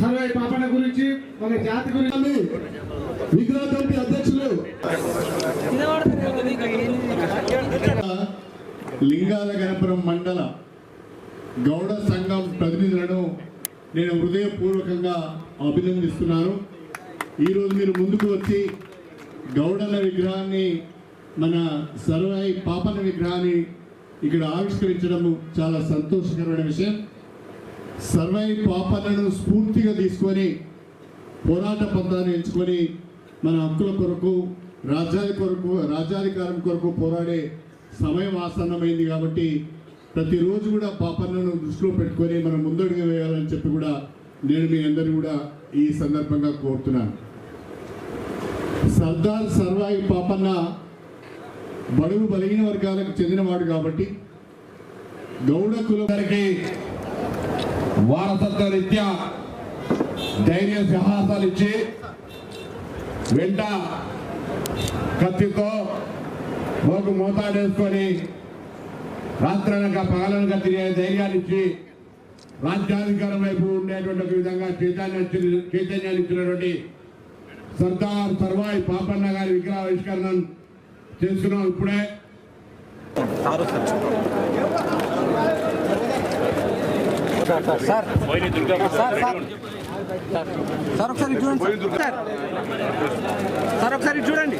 Survey పాపన గురించి మన జాతి గురించి. విగ్రహ కమిటీ అధ్యక్షులు. లింగాల గణపురం మండల గౌడ సంఘం ప్రతినిధులను నేను హృదయపూర్వకంగా అభినందిస్తున్నాను. ఈరోజు మీరు ముందుకు వచ్చి గౌడల విగ్రహాన్ని మన సర్వాయి పాపన విగ్రహాన్ని ఇక్కడ ఆవిష్కరించడము చాలా సంతోషకరమైన విషయం. సర్వాయి పాపనను స్ఫూర్తిగా తీసుకొని పోరాట పంతాన్ని ఎంచుకొని మన హక్కుల కొరకు రాజ్యాధి కొరకు రాజ్యాధికారం కొరకు పోరాడే సమయం ఆసన్నమైంది కాబట్టి ప్రతిరోజు కూడా పాపన్నను దృష్టిలో పెట్టుకొని మనం ముందడుగు వేయాలని చెప్పి కూడా నేను మీ అందరు కూడా ఈ సందర్భంగా కోరుతున్నాను. సర్దార్ సర్వాయి పాపన్న బడుగు బలిగిన వర్గాలకు చెందినవాడు కాబట్టి గౌడ కులకి వారసత్వ రీత్యా ధైర్య సాహసాలు ఇచ్చి వెంట కత్తితో ఒక మోతాడేసుకొని రాత్రనక పగలనక తిరిగే ధైర్యాన్ని ఇచ్చి రాజ్యాధికారం వైపు ఉండేటువంటి ఒక విధంగా చైతన్య చైతన్యాన్ని ఇచ్చినటువంటి సర్దార్ సర్వాయి పాపన్న గారి విగ్రహావిష్కరణ చేసుకున్నాం ఇప్పుడే. సార్ ఒకసారి చూడండి సార్ ఒకసారి చూడండి.